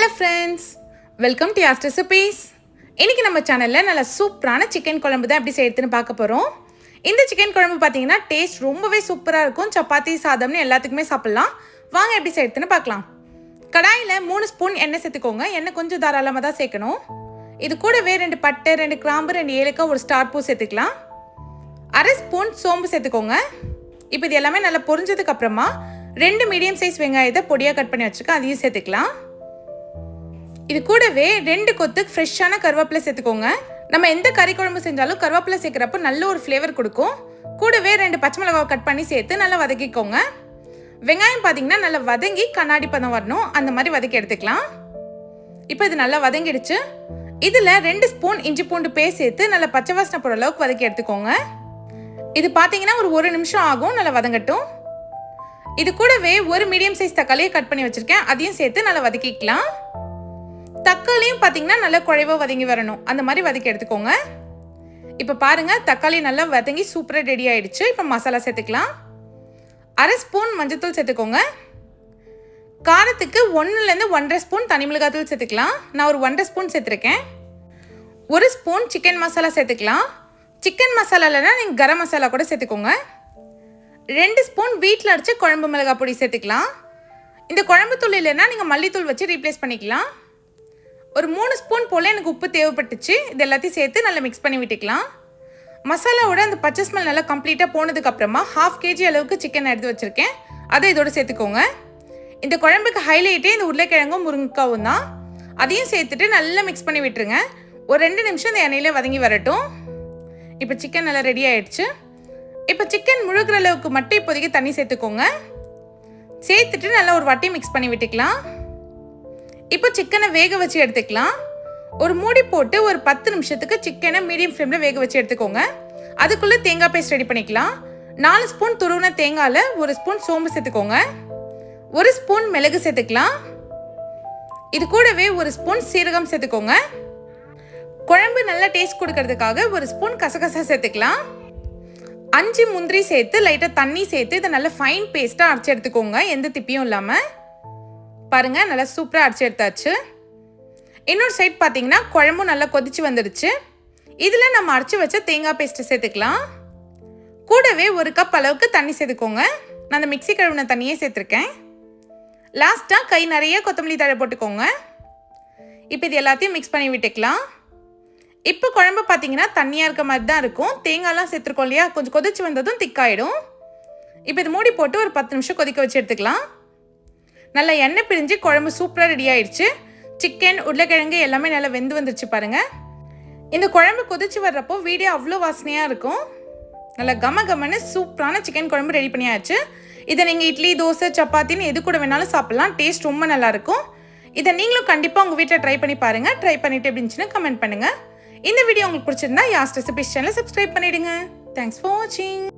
Hello friends welcome to யாஸ் recipes இன்றைக்கி நம்ம சேனலில் நல்ல சூப்பரான சிக்கன் குழம்பு தான் எப்படி செய்யறதுன்னு பார்க்க போகிறோம் இந்த சிக்கன் குழம்பு பார்த்தீங்கன்னா டேஸ்ட் ரொம்பவே சூப்பராக இருக்கும். சப்பாத்தி சாதம்னு எல்லாத்துக்குமே சாப்பிட்லாம். வாங்க எப்படி செய்யறதுன்னு பார்க்கலாம். கடாயில் மூணு ஸ்பூன் எண்ணெய் சேர்த்துக்கோங்க. எண்ணெய் கொஞ்சம் தாராளமாக தான் சேர்க்கணும். இது கூடவே ரெண்டு பட்டை ரெண்டு கிராம்பு ரெண்டு ஏலக்காய் ஒரு ஸ்டார் பூ சேர்த்துக்கலாம். அரை ஸ்பூன் சோம்பு சேர்த்துக்கோங்க. இப்போ இது எல்லாமே நல்லா பொரிஞ்சதுக்கப்புறமா ரெண்டு மீடியம் சைஸ் வெங்காயத்தை பொடியாக கட் பண்ணி வச்சுருக்கேன். அதையும் சேர்த்துக்கலாம். இது கூடவே ரெண்டு கொத்து ஃப்ரெஷ்ஷான கருவேப்பிலை சேர்த்துக்கோங்க. நம்ம எந்த கறி குழம்பு செஞ்சாலும் கருவேப்பிலை சேர்க்குறப்ப நல்ல ஒரு ஃப்ளேவர் கொடுக்கும். கூடவே ரெண்டு பச்சை மிளகாவை கட் பண்ணி சேர்த்து நல்லா வதக்கிக்கோங்க. வெங்காயம் பார்த்தீங்கன்னா நல்லா வதங்கி கண்ணாடி பதம் வரணும். அந்த மாதிரி வதக்கி எடுத்துக்கலாம். இப்போ இது நல்லா வதங்கிடுச்சு. இதில் ரெண்டு ஸ்பூன் இஞ்சி பூண்டு பேஸ்ட் சேர்த்து நல்லா பச்சை வாசனை போகிற அளவுக்கு வதக்கி எடுத்துக்கோங்க. இது பார்த்தீங்கன்னா ஒரு ஒரு நிமிஷம் ஆகும். நல்லா வதங்கட்டும். இது கூடவே ஒரு மீடியம் சைஸ் தக்காளியை கட் பண்ணி வச்சுருக்கேன். அதையும் சேர்த்து நல்லா வதக்கிக்கலாம். தக்காளியும் பார்த்தீங்கன்னா நல்லா குழைவாக வதங்கி வரணும். அந்த மாதிரி வதக்கி எடுத்துக்கோங்க. இப்போ பாருங்கள் தக்காளி நல்லா வதங்கி சூப்பராக ரெடி ஆகிடுச்சு இப்போ மசாலா சேர்த்துக்கலாம். அரை ஸ்பூன் மஞ்சத்தூள் சேர்த்துக்கோங்க. காரத்துக்கு ஒன்றுலேருந்து ஒன்றரை ஸ்பூன் தனி மிளகாத்தூள் சேர்த்துக்கலாம். நான் ஒரு ஒன்றரை ஸ்பூன் சேர்த்துருக்கேன். ஒரு ஸ்பூன் சிக்கன் மசாலா சேர்த்துக்கலாம். சிக்கன் மசாலா இல்லைன்னா நீங்கள் கரம் மசாலா கூட சேர்த்துக்கோங்க. ரெண்டு ஸ்பூன் வீட்டில் அடித்து குழம்பு மிளகாய் பொடி சேர்த்துக்கலாம். இந்த குழம்பு தூள் இல்லைன்னா நீங்கள் மல்லித்தூள் வச்சு ரீப்ளேஸ் பண்ணிக்கலாம். ஒரு மூணு ஸ்பூன் போல் எனக்கு உப்பு தேவைப்பட்டுச்சு. இது எல்லாத்தையும் சேர்த்து நல்லா மிக்ஸ் பண்ணி விட்டுக்கலாம். மசாலாவோட அந்த பச்சை ஸ்மெல் நல்லா கம்ப்ளீட்டாக போனதுக்கப்புறமா ஹாஃப் கேஜி அளவுக்கு சிக்கன் எடுத்து வச்சுருக்கேன். அதை இதோடு சேர்த்துக்கோங்க. இந்த குழம்புக்கு ஹைலைட்டே இந்த உருளைக்கிழங்கும் முருங்கைக்காவும் தான். அதையும் சேர்த்துட்டு நல்லா மிக்ஸ் பண்ணி விட்டுருங்க. ஒரு ரெண்டு நிமிஷம் இந்த எண்ணெயிலே வதங்கி வரட்டும். இப்போ சிக்கன் நல்லா ரெடி ஆயிடுச்சு. இப்போ சிக்கன் முழுகிற அளவுக்கு மட்டும் இப்போதைக்கு தண்ணி சேர்த்துக்கோங்க. சேர்த்துட்டு நல்லா ஒரு வாட்டி மிக்ஸ் பண்ணி விட்டுக்கலாம். இப்போ சிக்கனை வேக வச்சு எடுத்துக்கலாம். ஒரு மூடி போட்டு ஒரு பத்து நிமிஷத்துக்கு சிக்கனை மீடியம் ஃப்ளேமில் வேக வச்சு எடுத்துக்கோங்க. அதுக்குள்ளே தேங்காய் பேஸ்ட் ரெடி பண்ணிக்கலாம். நாலு ஸ்பூன் துருவின தேங்காயில் ஒரு ஸ்பூன் சோம்பு சேர்த்துக்கோங்க. ஒரு ஸ்பூன் மிளகு சேர்த்துக்கலாம். இது கூடவே ஒரு ஸ்பூன் சீரகம் சேர்த்துக்கோங்க. குழம்பு நல்லா டேஸ்ட் கொடுக்கறதுக்காக ஒரு ஸ்பூன் கசகசா சேர்த்துக்கலாம். அஞ்சு முந்திரி சேர்த்து லைட்டாக தண்ணி சேர்த்து இதை நல்லா ஃபைன் பேஸ்ட்டாக அரைச்சி எடுத்துக்கோங்க. எந்த திப்பியும் இல்லாமல் பாருங்கள் நல்லா சூப்பராக அரைச்சி எடுத்தாச்சு. இன்னொரு சைட் பார்த்தீங்கன்னா குழம்பும் நல்லா கொதிச்சு வந்துடுச்சு இதில் நம்ம அரைச்சி வச்ச தேங்காய் பேஸ்ட்டு சேர்த்துக்கலாம். கூடவே ஒரு கப் அளவுக்கு தண்ணி சேர்த்துக்கோங்க. நான் அந்த மிக்ஸி கழுவின தண்ணியே சேர்த்துருக்கேன். லாஸ்ட்டாக கை நிறைய கொத்தமல்லி தழை போட்டுக்கோங்க. இப்போ இது எல்லாத்தையும் மிக்ஸ் பண்ணி விட்டுக்கலாம். இப்போ குழம்பு பார்த்தீங்கன்னா தண்ணியாக இருக்க மாதிரி தான் இருக்கும். தேங்காய்லாம் சேர்த்துருக்கோம் இல்லையா? கொஞ்சம் கொதிச்சு வந்ததும் திக்காயிடும் இப்போ இது மூடி போட்டு ஒரு பத்து நிமிஷம் கொதிக்க வச்சு எடுத்துக்கலாம். நல்லா எண்ணெய் பிரிஞ்சு குழம்பு சூப்பராக ரெடி ஆயிடுச்சு. சிக்கன் உருளைக்கிழங்கு எல்லாமே நல்லா வெந்து வந்துருச்சு பாருங்கள் இந்த குழம்பு கொதிச்சு வர்றப்போ வீடியோ அவ்வளோ வாசனையாக இருக்கும். நல்லா கம கமன்னு சூப்பரான சிக்கன் குழம்பு ரெடி பண்ணியாச்சு. இதை நீங்கள் இட்லி தோசை சப்பாத்தின்னு எது கூட வேணாலும் சாப்பிட்லாம். டேஸ்ட் ரொம்ப நல்லாயிருக்கும் இதை நீங்களும் கண்டிப்பாக உங்கள் வீட்டில் ட்ரை பண்ணி பாருங்கள் ட்ரை பண்ணிட்டு எப்படி கமெண்ட் பண்ணுங்கள் இந்த வீடியோ உங்களுக்கு பிடிச்சிருந்தா யாஸ்ட் ரெசிபிஸ் சேனலை சப்ஸ்கிரைப் பண்ணிவிடுங்க தேங்க்ஸ் ஃபார் வாட்சிங்